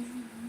Uhum.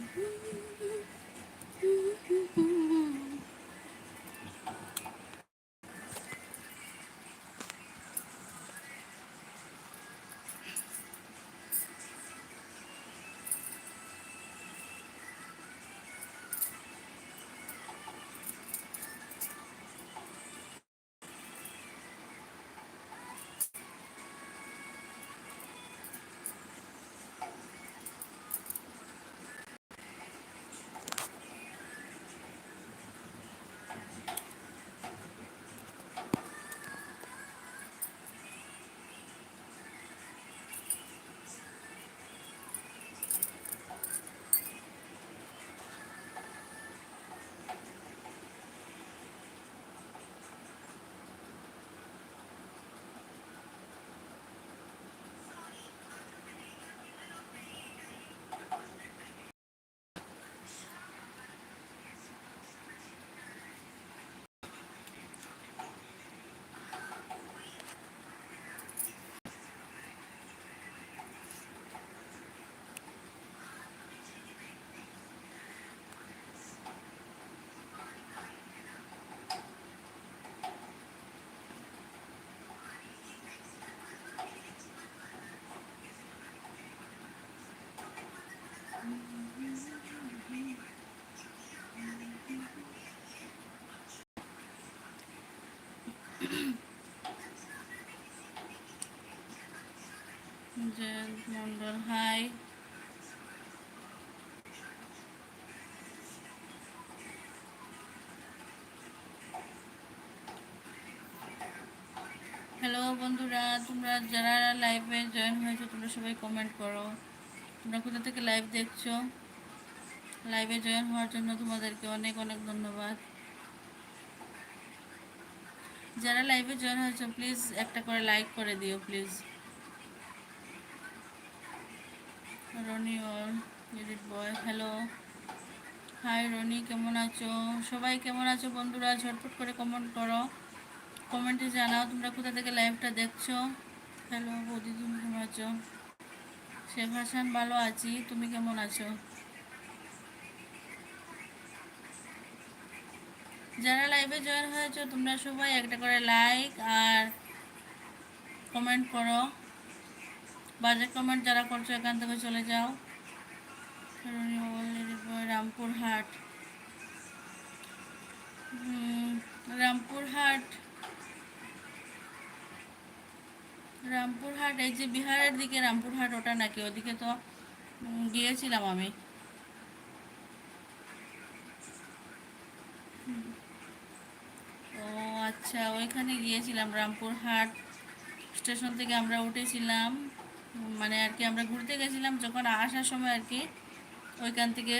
Mondal hi. Hello বন্ধুরা, তোমরা যারা লাইভে জয়েন হয়েছো, তোমরা সবাই কমেন্ট করো। তোমরা কোথা থেকে লাইভ দেখছ? লাইভে জয়েন হওয়ার জন্য তোমাদেরকে অনেক অনেক ধন্যবাদ। যারা লাইভে জয়েন হয়েছো প্লিজ একটা করে লাইক করে দিও প্লিজ রনি ওর বয় হ্যালো হাই রনি, কেমন আছো? সবাই কেমন আছো বন্ধুরা? ঝটপট করে কমেন্ট করো। কমেন্টে জানাও তোমরা কোথা থেকে লাইভটা দেখছ। হ্যালো বৌদি, তুমি কেমন আছো? শেখ হাসান ভালো আছি। তুমি কেমন আছো? যারা লাইভে জয়েন হয়েছো তোমরা সবাই একটা করে লাইক আর কমেন্ট করো। বাজে কমেন্ট যারা করছ এখান থেকে চলে যাও। রামপুরহাট। হুম, রামপুরহাট। রামপুরহাট এই যে বিহারের দিকে রামপুরহাট ওটা নাকি? ওদিকে তো গিয়েছিলাম আমি। ও আচ্ছা ওইখানে গিয়েছিলাম, রামপুরহাট স্টেশন থেকে আমরা উঠেছিলাম। মানে আর কি আমরা ঘুরতে গেছিলাম যখন আসার সময় আর কি, ওইখান থেকে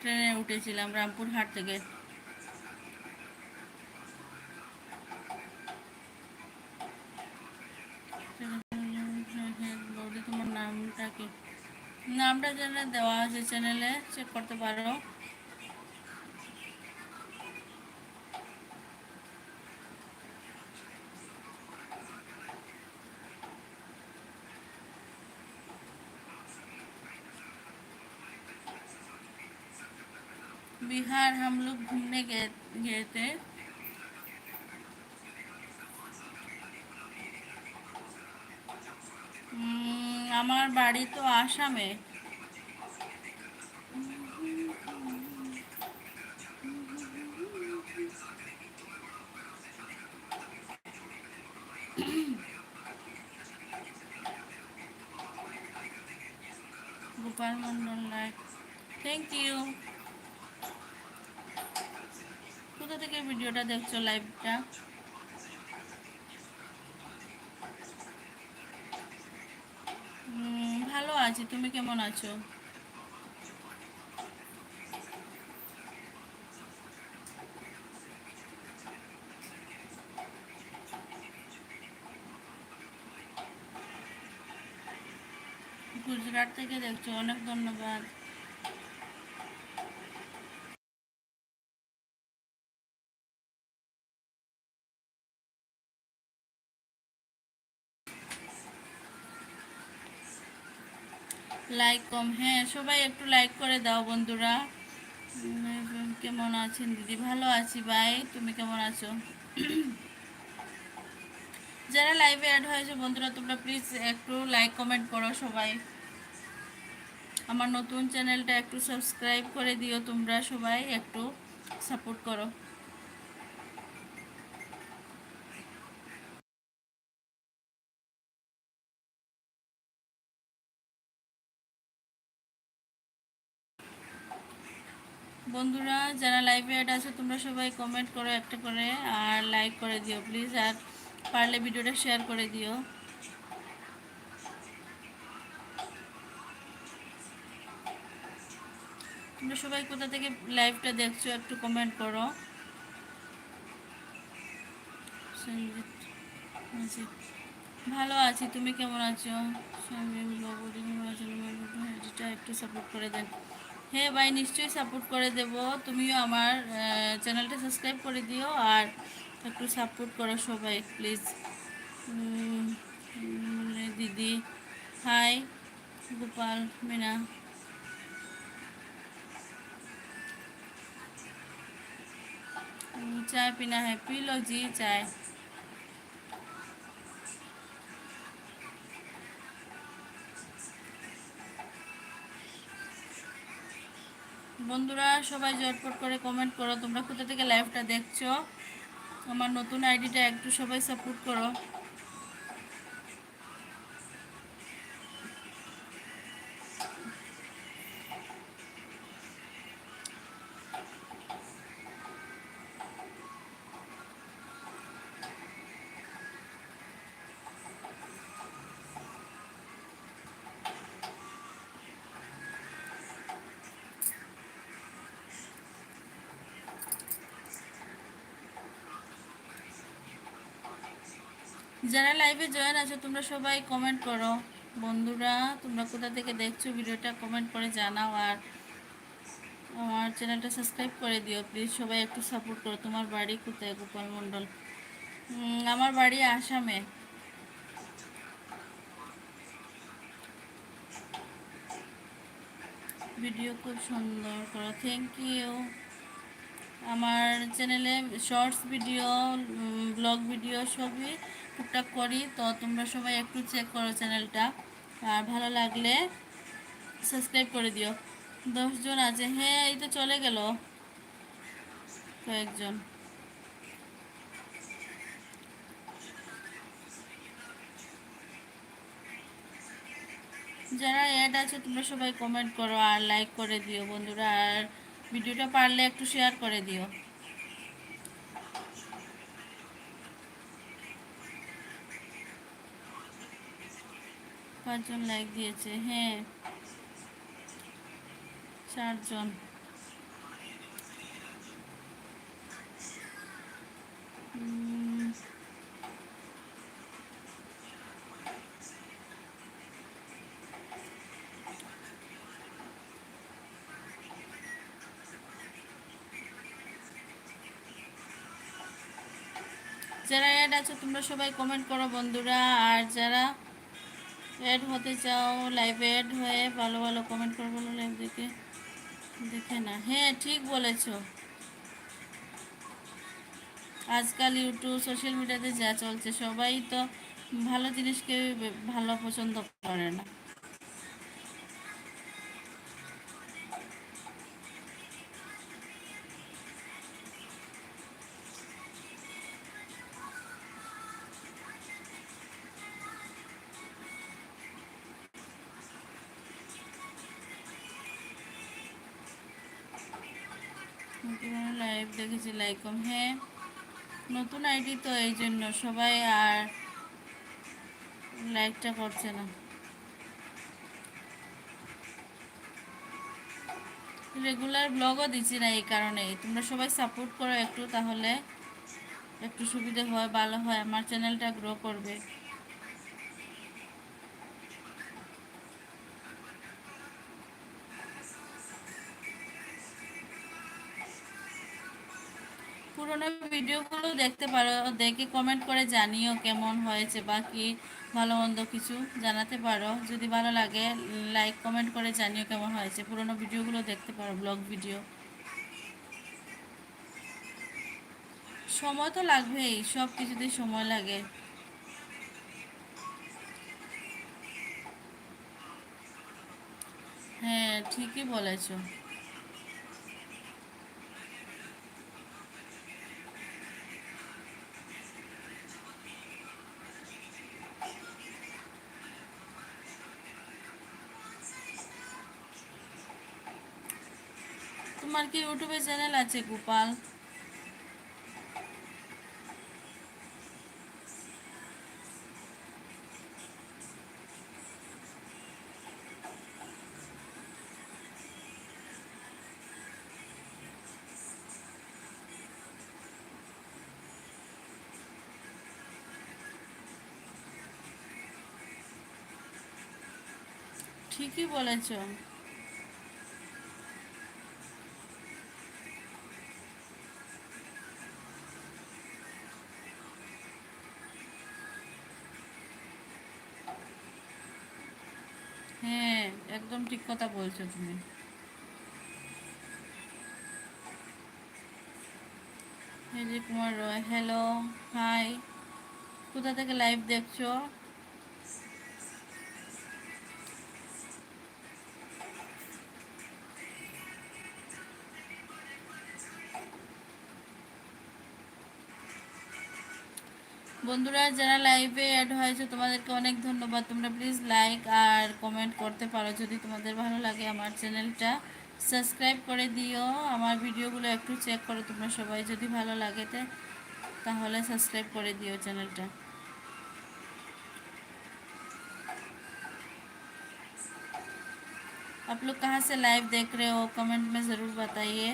ট্রেনে উঠেছিলাম রামপুরহাট থেকে। বৌদি, তোমার নামটা কি? নামটা যেন দেওয়া আছে চ্যানেলে চেক করতে পারো। बिहार हम लोग घूमने गए गए थे উম, আমার বাড়ি তো আসামে Gopal Mondal like thank you কোথা থেকে ভিডিওটা দেখছ লাইভটা? ভালো আছি, তুমি কেমন আছো? গুজরাট থেকে দেখছ, অনেক ধন্যবাদ। লাইক কম হ্যাঁ সবাই একটু লাইক করে দাও বন্ধুরা। কেমন আছেন দিদি? ভালো আছি ভাই তুমি কেমন আছো? যারা লাইভে অ্যাড হয়েছে বন্ধুরা, তোমরা প্লিজ একটু লাইক কমেন্ট করো সবাই। আমার নতুন চ্যানেলটা একটু সাবস্ক্রাইব করে দিও তোমরা সবাই, একটু সাপোর্ট করো। বন্ধুরা, যারা লাইভে অ্যাড আছে, তোমরা সবাই কমেন্ট করো একটা করে আর লাইক করে দিও প্লিজ আর পারলে ভিডিওটা শেয়ার করে দিও। তোমরা সবাই কোথা থেকে লাইভটা দেখছ, একটু কমেন্ট করো। ভালো আছি, তুমি কেমন আছো? একটু সাপোর্ট করে দেন। হ্যাঁ ভাই নিশ্চয়ই সাপোর্ট করে দেব তুমিও আমার চ্যানেলটা সাবস্ক্রাইব করে দিও আর একটু সাপোর্ট করো সবাই প্লিজ দিদি হাই গোপাল মিনা चाय पीना है पी लो जी चाय বন্ধুরা সবাই জটপট করে কমেন্ট করো, তোমরা কোথা থেকে লাইভটা দেখছ? আমার নতুন আইডিটা একটু সবাই সাপোর্ট করো। যারা লাইভে জয়েন আছো, তোমরা সবাই কমেন্ট করো। বন্ধুরা, তোমরা কোথা থেকে দেখছ ভিডিওটা কমেন্ট করে জানাও আর আমার চ্যানেলটা সাবস্ক্রাইব করে দিও। প্লিজ সবাই একটু সাপোর্ট করো। তোমার বাড়ি কোথায়, গোপাল মণ্ডল? আমার বাড়ি আসামে। ভিডিও খুব সুন্দর করো। থ্যাংক ইউ আমার চ্যানেলে শর্টস ভিডিও ব্লগ ভিডিও সবই টুকটাক করি, তো তোমরা সবাই একটু চেক করো চ্যানেলটা আর ভালো লাগলে সাবস্ক্রাইব করে দিও। দশজন আছে হ্যাঁ এই তো চলে গেল। কয়েকজন। যারা অ্যাড আছে, তোমরা সবাই কমেন্ট করো আর লাইক করে দিও বন্ধুরা। আর ভিডিওটা পারলে একটু শেয়ার করে দিও। পাঁচজন লাইক দিয়েছে হ্যাঁ। চারজন। যারা অ্যাড আছে, তোমরা সবাই কমেন্ট করো বন্ধুরা, আর যারা অ্যাড হতে চাও লাইভে অ্যাড হয়ে ভালো ভালো কমেন্ট করে বলো লাইভ দেখে দেখে না। হ্যাঁ ঠিক বলেছ। আজকাল ইউটিউব সোশ্যাল মিডিয়াতে যা চলছে, সবাই তো ভালো জিনিসকে ভালো পছন্দ করে না। লাইভ দেখেছি লাইক কম। হ্যাঁ নতুন আইডি তো, এই জন্য সবাই আর লাইকটা করছে না। রেগুলার ব্লগও দিচ্ছি না এই কারণে। তোমরা সবাই সাপোর্ট করো একটু, তাহলে একটু সুবিধে হয়, ভালো হয়, আমার চ্যানেলটা গ্রো করবে। পুরোনো ভিডিওগুলো দেখতে পারো, দেখে কমেন্ট করে জানিও কেমন হয়েছে বা কি ভালো মন্দ কিছু জানাতে পারো। যদি ভালো লাগে লাইক কমেন্ট করে জানিও কেমন হয়েছে। পুরোনো ভিডিওগুলো দেখতে পারো ব্লগ ভিডিও সময় তো লাগবেই, সব কিছুতেই সময় লাগে। হ্যাঁ ঠিকই বলেছ। তোমার কি ইউটিউবে চ্যানেল আছে গোপাল। ঠিকই বলেছ। একদম ঠিক কথা বলছো তুমি। কুমার রয় হ্যালো হাই কোথা থেকে লাইভ দেখছ? বন্ধুরা যারা লাইভে অ্যাড হয়েছে তোমাদেরকে অনেক ধন্যবাদ তোমরা প্লিজ লাইক আর কমেন্ট করতে পারো যদি তোমাদের ভালো লাগে আমার চ্যানেলটা সাবস্ক্রাইব করে দিও আমার ভিডিওগুলো একটু চেক করো তোমরা সবাই যদি ভালো লাগে তাহলে সাবস্ক্রাইব করে দিও চ্যানেলটা आप लोग कहाँ से लाइव देख रहे हो कमेंट में ज़रूर बताइए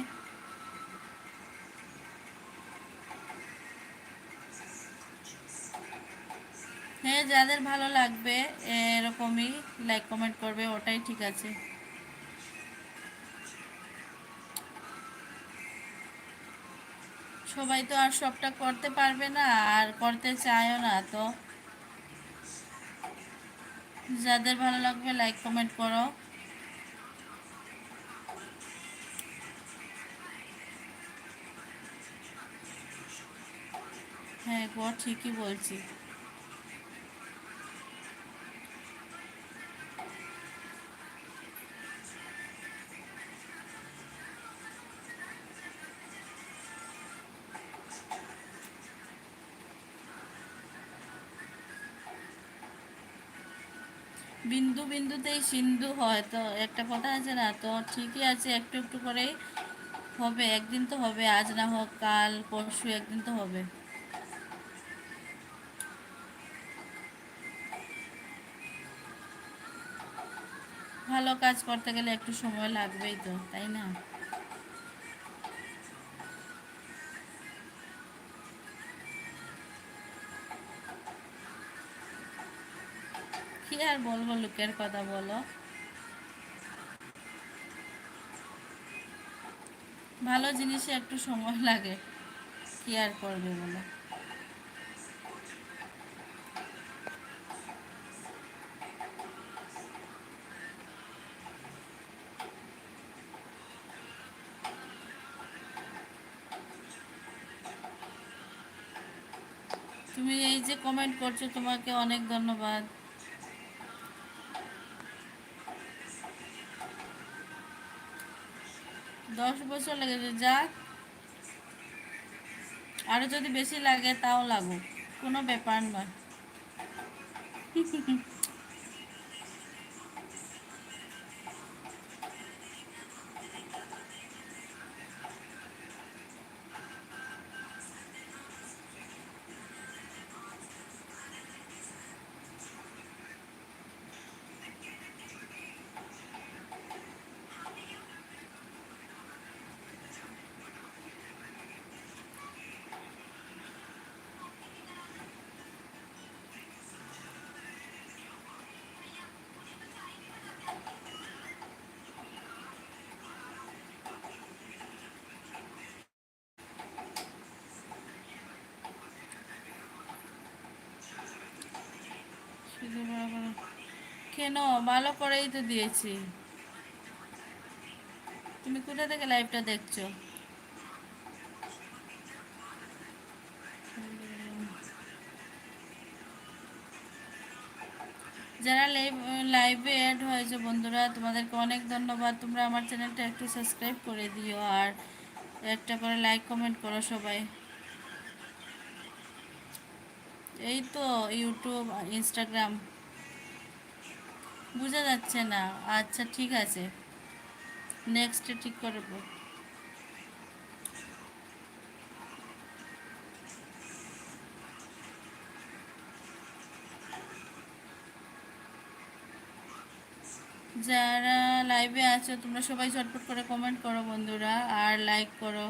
যাদের ভালো লাগবে, এরকমই লাইক কমেন্ট করবে, ওটাই ঠিক আছে। সবাই তো আর সবটা করতে পারবে না, আর করতে চায়ও না, তো। যাদের ভালো লাগবে লাইক কমেন্ট করো। হ্যাঁ গো, ঠিকই বলছি। বিন্দু বিন্দুতেই সিন্ধু হয় তো একটা কথা আছে না, তো ঠিকই আছে একটু একটু করেই হবে, একদিন তো হবে, আজ না হোক, কাল, পরশু একদিন তো হবে। ভালো কাজ করতে গেলে একটু সময় লাগবেই তো, তাই না? কি আর বলব, লোকের কথা বলো। ভালো জিনিসে একটু সময় লাগে, কি আর করবে বলো। তুমি এই যে কমেন্ট করছ, তোমাকে অনেক ধন্যবাদ। দশ বছর লেগেছে যাক। আরও যদি বেশি লাগে তাও লাগুক। কোনো ব্যাপার নয়। কেন? ভালো করেই তো দিয়েছি। তুমি কোথা থেকে লাইভটা দেখছ? যারা লাইভ অ্যাড হয়েছে বন্ধুরা, তোমাদেরকে অনেক ধন্যবাদ। তোমরা আমার চ্যানেলটা একটু সাবস্ক্রাইব করে দিও আর একটা করে লাইক কমেন্ট করো সবাই। এই তো ইউটিউব ইনস্টাগ্রাম বোঝা যাচ্ছে না। আচ্ছা ঠিক আছে। নেক্সটে ঠিক করব যারা লাইভে আছো, তোমরা সবাই ঝটপট করে কমেন্ট করো বন্ধুরা, আর লাইক করো।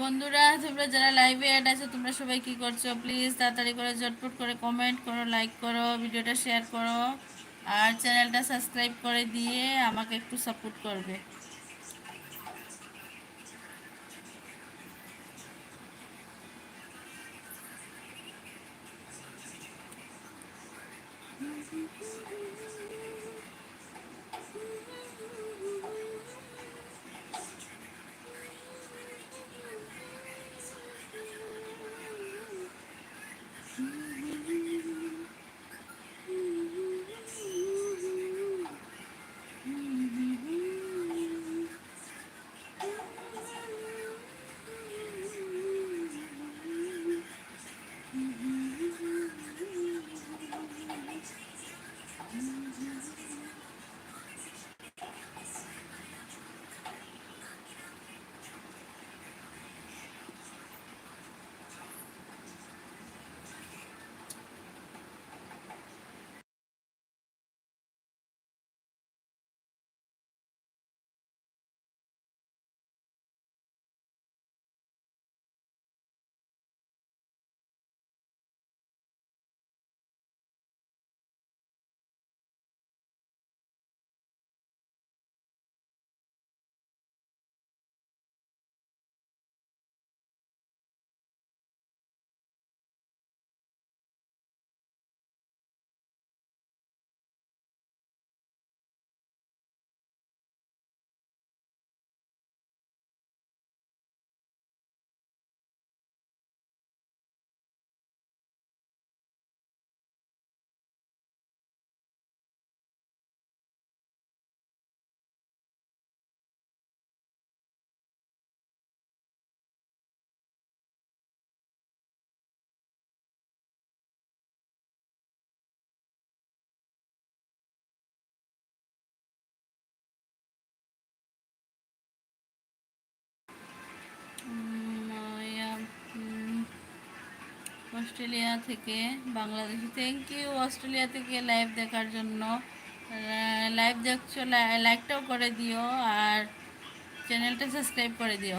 বন্ধুরা, তোমরা যারা লাইভে অ্যাড আছো, তোমরা সবাই কি করছ? প্লিজ তাড়াতাড়ি করে ঝটপট করে কমেন্ট করো লাইক করো ভিডিওটা শেয়ার করো। আর চ্যানেলটা সাবস্ক্রাইব করে দিয়ে আমাকে একটু সাপোর্ট করবে। অস্ট্রেলিয়া থেকে বাংলাদেশ। থ্যাংক ইউ অস্ট্রেলিয়া থেকে লাইভ দেখার জন্য। লাইভ দেখছ লাইকটাও করে দিও, আর চ্যানেলটা সাবস্ক্রাইব করে দিও।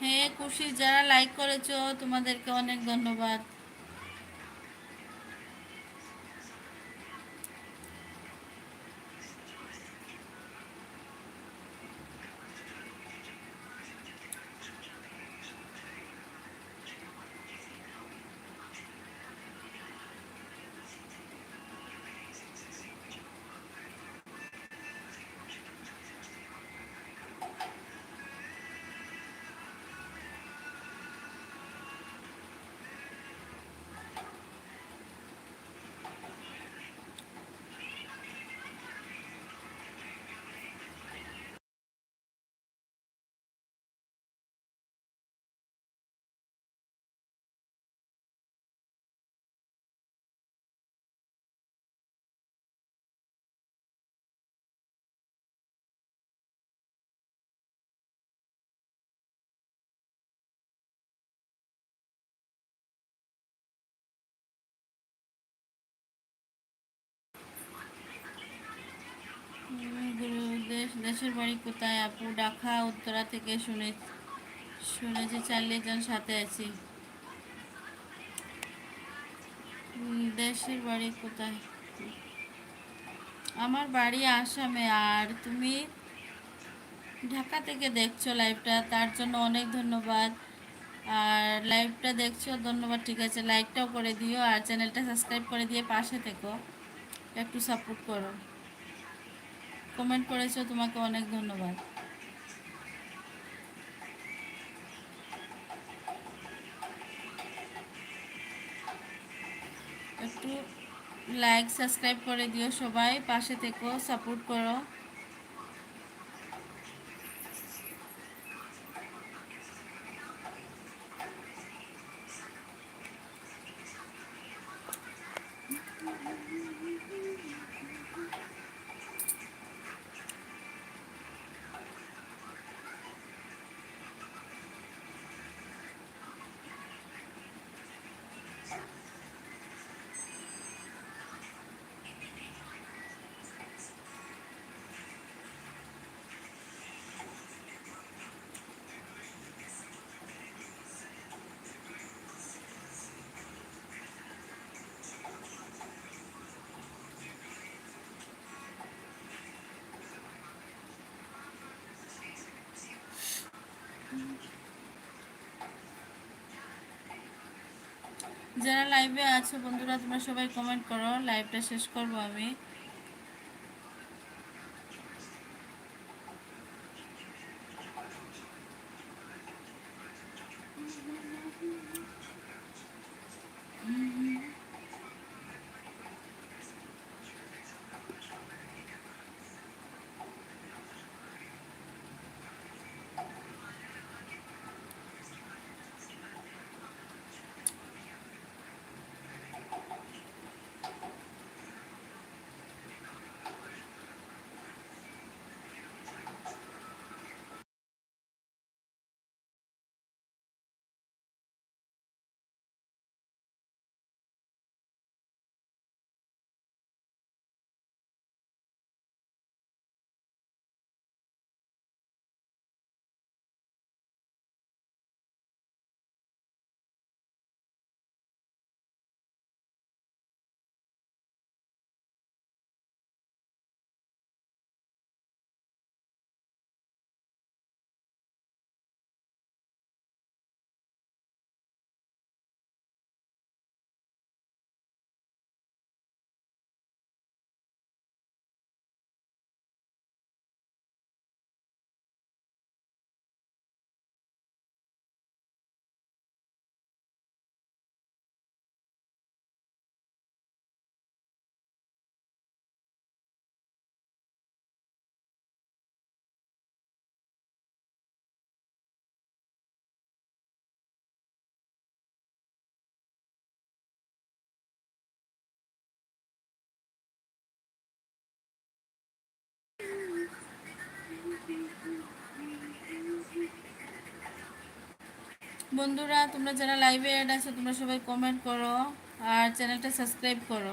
হ্যাঁ খুশি যারা লাইক করেছ তোমাদেরকে অনেক ধন্যবাদ। দেশের বাড়ি কোথায়? আপু ডাকা উত্তরা থেকে শুনে শুনেছি চালিয়ে যান, সাথে আছি। দেশের বাড়ি কোথায়? আমার বাড়ি আসামে। আর তুমি ঢাকা থেকে দেখছ লাইভটা, তার জন্য অনেক ধন্যবাদ। আর লাইভটা দেখছ, ধন্যবাদ, ঠিক আছে। লাইকটাও করে দিও, আর চ্যানেলটা সাবস্ক্রাইব করে দিয়ে পাশে থেকো। একটু সাপোর্ট করো। কমেন্ট করেছ, তোমাকে অনেক ধন্যবাদ। একটু লাইক সাবস্ক্রাইব করে দিও সবাই, পাশে থেকো সাপোর্ট করো। যারা লাইভে আছো বন্ধুরা তোমরা সবাই কমেন্ট করো। লাইভটা শেষ করব আমি। বন্ধুরা তোমরা যারা লাইভে অ্যাড আছো তোমরা সবাই কমেন্ট করো আর চ্যানেলটা সাবস্ক্রাইব করো।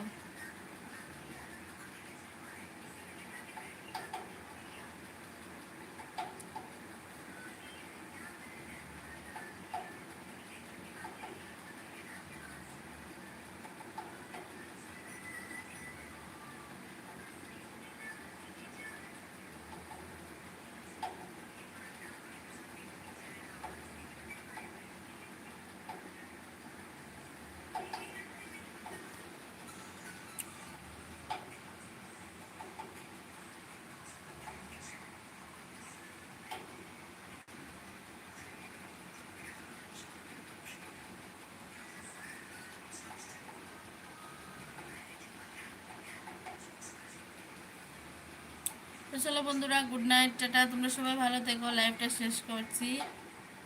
তো চলো বন্ধুরা গুড নাইট টাটা। তোমরা সবাই ভালো থেকো লাইভটা শেষ করছি।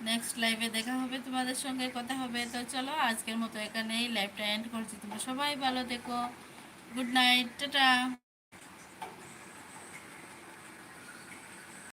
নেক্সট লাইভে দেখা হবে তোমাদের সঙ্গে, কথা হবে। তো চলো, আজকের মতো এখানেই লাইভটা এন্ড করছি। তোমরা সবাই ভালো থেকো। Good night tata.